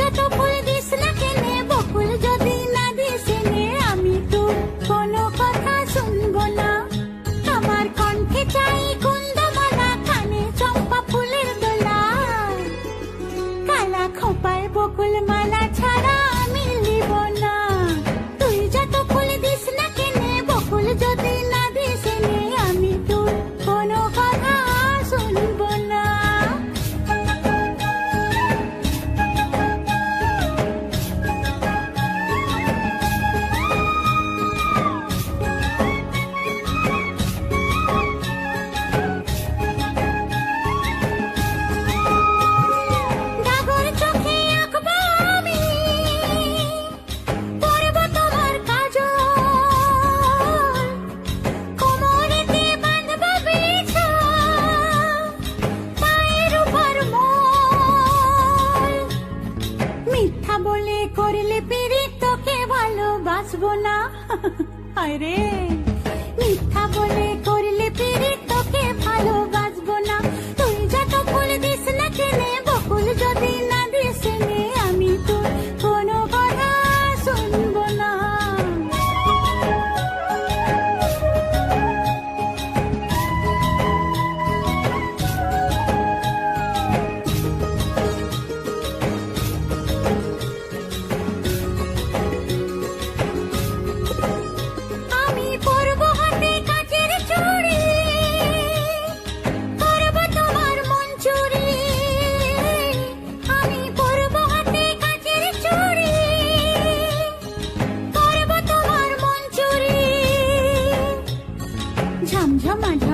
যত ফুল দিস না কেনে বকুল কথা শুনব না। বাঁচবো না। আরে মিথ্যা বলে তোমার